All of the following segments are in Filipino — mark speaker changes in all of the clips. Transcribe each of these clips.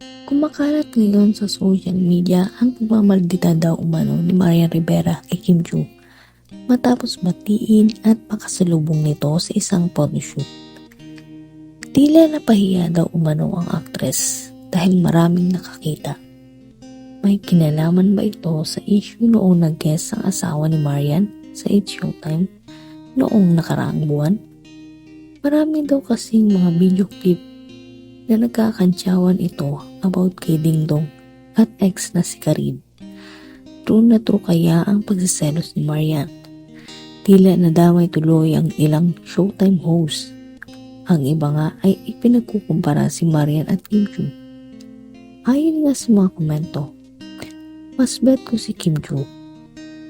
Speaker 1: Kumakalat ngayon sa social media ang pagmamaldita daw umano ni Marian Rivera kay Kim Joo matapos batiin at pakasalubong nito sa isang photoshoot. Tila napahiya daw umano ang aktres dahil maraming nakakita. May kinalaman ba ito sa issue noong nag-guest ang asawa ni Marian sa It's Showtime noong nakaraang buwan? Marami daw kasing mga video clip na nagkakantsawan ito about kay Ding Dong at ex na si Karin. True na true kaya ang pagsiselos ni Marian? Tila nadamay tuloy ang ilang showtime host. Ang iba nga ay ipinagkukumpara si Marian at Kim Joo. Ayon nga sa mga komento, mas bet ko si Kim Joo.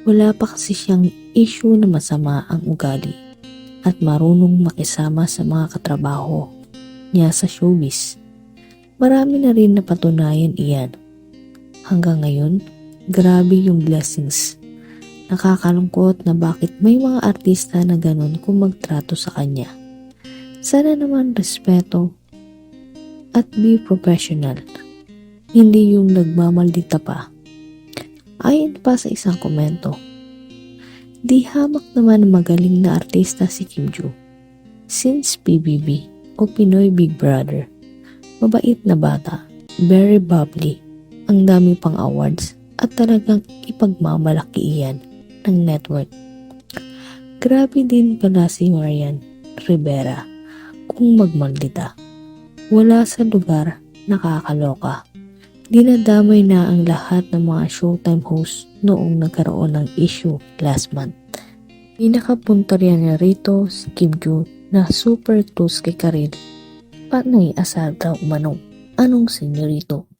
Speaker 1: Wala pa kasi siyang issue na masama ang ugali at marunong makisama sa mga katrabaho niya sa showbiz. Marami na rin napatunayan iyan. Hanggang ngayon, grabe yung blessings. Nakakalungkot na bakit may mga artista na ganun kung magtrato sa kanya. Sana naman respeto at be professional. Hindi yung nagmamaldita pa. Ayon pa sa isang komento, di hamak naman magaling na artista si Kim Joo. Since PBB, o Pinoy Big Brother. Mabait na bata, very bubbly, ang dami pang awards at talagang ipagmamalaki iyan ng network. Grabe din pala si Marian Rivera kung magmaldita. Wala sa lugar nakakaloka. Dinadamay na ang lahat ng mga showtime hosts noong nagkaroon ng issue last month. Pinakapunta riyan na rito si Kim Joo na super close kay Karin. Paano'y asar daw umanong? Anong senyorito?